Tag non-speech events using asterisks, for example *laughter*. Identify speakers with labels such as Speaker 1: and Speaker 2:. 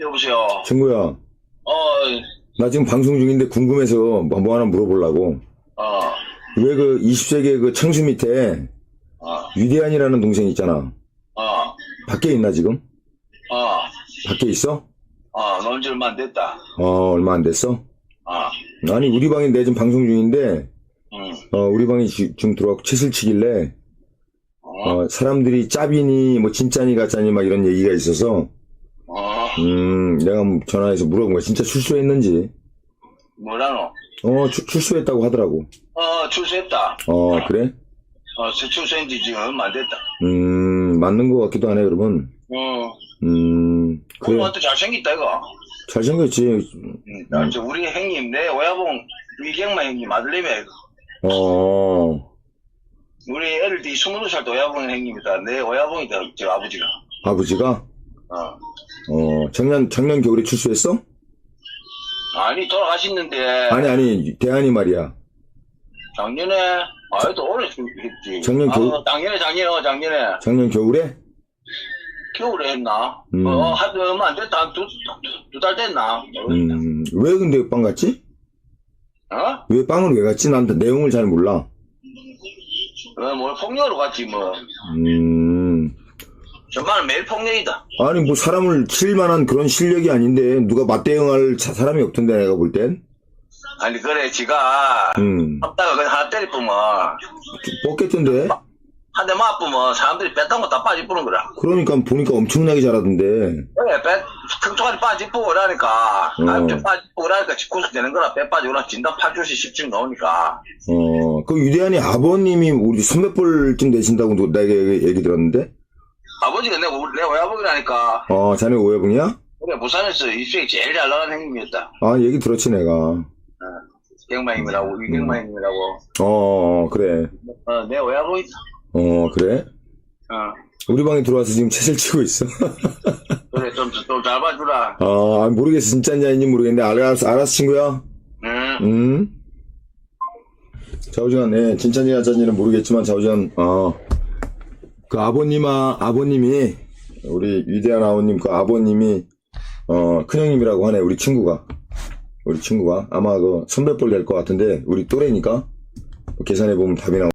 Speaker 1: 여보세요.
Speaker 2: 친구야,
Speaker 1: 어,
Speaker 2: 나 지금 방송 중인데 궁금해서 뭐, 뭐 하나 물어보려고.
Speaker 1: 어,
Speaker 2: 왜 그 20세기 그 창수 밑에
Speaker 1: 어,
Speaker 2: 위대한이라는 동생 있잖아.
Speaker 1: 어,
Speaker 2: 밖에 있나 지금?
Speaker 1: 어,
Speaker 2: 밖에 있어?
Speaker 1: 어, 논지 얼마 안 됐다.
Speaker 2: 어, 얼마 안 됐어?
Speaker 1: 어,
Speaker 2: 아니, 우리 내 지금 방송 중인데,
Speaker 1: 응,
Speaker 2: 어, 우리 방에 지- 지금 들어가고 채슬 치길래,
Speaker 1: 어,
Speaker 2: 어, 사람들이 짭이니, 뭐, 진짜니, 가짜니, 막 이런 얘기가 있어서,
Speaker 1: 어,
Speaker 2: 음, 내가 전화해서 물어본 거야. 진짜 출소했는지.
Speaker 1: 뭐라노?
Speaker 2: 어, 추- 출소했다고 하더라고.
Speaker 1: 어, 출소했다.
Speaker 2: 어, 그래?
Speaker 1: 어, 수- 출소한 지 지금 얼마 안 됐다.
Speaker 2: 음, 맞는 것 같기도 하네, 그러면.
Speaker 1: 어,
Speaker 2: 음, 그래.
Speaker 1: 그놈한테 잘생겼다, 이거.
Speaker 2: 잘생겼지.
Speaker 1: 응, 나, 저, 우리 형님, 내 오야봉, 위경만 형님 아들내미야, 이거.
Speaker 2: 어,
Speaker 1: 우리 애들 이 22살 도 오야봉 형님이다. 내 오야봉이다, 저 아버지가.
Speaker 2: 아버지가?
Speaker 1: 어.
Speaker 2: 어, 작년, 작년 겨울에 출소했어?
Speaker 1: 아니, 돌아가셨는데.
Speaker 2: 아니, 아니, 대안이 말이야.
Speaker 1: 작년에, 아이도 오래 했지.
Speaker 2: 작년 겨울-
Speaker 1: 아, 작년에, 작년에, 어, 작년에.
Speaker 2: 작년 겨울에?
Speaker 1: 겨울에 했나?
Speaker 2: 음.
Speaker 1: 어, 한, 얼마 안 됐다. 한 두, 두달 됐나?
Speaker 2: 음, 왜 근데 빵 갔지?
Speaker 1: 어?
Speaker 2: 왜 빵을 왜 갔지? 난 내용을 잘 몰라.
Speaker 1: 어, 뭐, 폭력으로 갔지, 뭐.
Speaker 2: 음,
Speaker 1: 정말 매일 폭력이다.
Speaker 2: 아니, 뭐 사람을 칠 만한 그런 실력이 아닌데, 누가 맞대응할 자- 사람이 없던데, 내가 볼 땐.
Speaker 1: 아니, 그래, 지가,
Speaker 2: 음,
Speaker 1: 합다가 그냥 하나 때리쁘면,
Speaker 2: 뻗겠던데?
Speaker 1: 한 대 맞으면 사람들이 뺐던 거다 빠지뿌는 거라.
Speaker 2: 그러니까 보니까 엄청나게 잘하던데.
Speaker 1: 그래, 빠지뿌고 그러니까,
Speaker 2: 어.
Speaker 1: 아, 좀 빠지뿌고 그러니까 직구수 되는 거라, 빼 빠지고 그러니까 진단 8주씩 10씩 나오니까.
Speaker 2: 어, 그 위대한이 아버님이 우리 선배뻘쯤 되신다고 누- 내가 얘기, 얘기 들었는데?
Speaker 1: 아버지가 내, 내 외아버지라니까.
Speaker 2: 어, 자네 오해봉이야?
Speaker 1: 그래, 부산에서 입수액 제일 잘 나가는 형님이었다.
Speaker 2: 아, 얘기 들었지, 내가.
Speaker 1: 갱마님이라고, 이갱마님이라고.
Speaker 2: 어, 어, 그래.
Speaker 1: 어, 내 외아버지.
Speaker 2: 어, 그래?
Speaker 1: 어.
Speaker 2: 우리 방에 들어와서 지금 채를 치고 있어. *laughs*
Speaker 1: 그래, 좀, 좀 잘 봐주라.
Speaker 2: 아, 아, 모르겠어. 진짜인지 아닌지 모르겠는데, 알았어, 알았어, 친구야.
Speaker 1: 응.
Speaker 2: 음. 좌우지간, 예, 진짜인지 가짜인지는 모르겠지만, 좌우지간, 어, 그 아버님아, 아버님이, 우리 위대한 아버님, 그 아버님이, 어, 큰형님이라고 하네, 우리 친구가. 우리 친구가. 아마 그 선배뻘 될 것 같은데, 우리 또래니까, 계산해 보면 답이 나오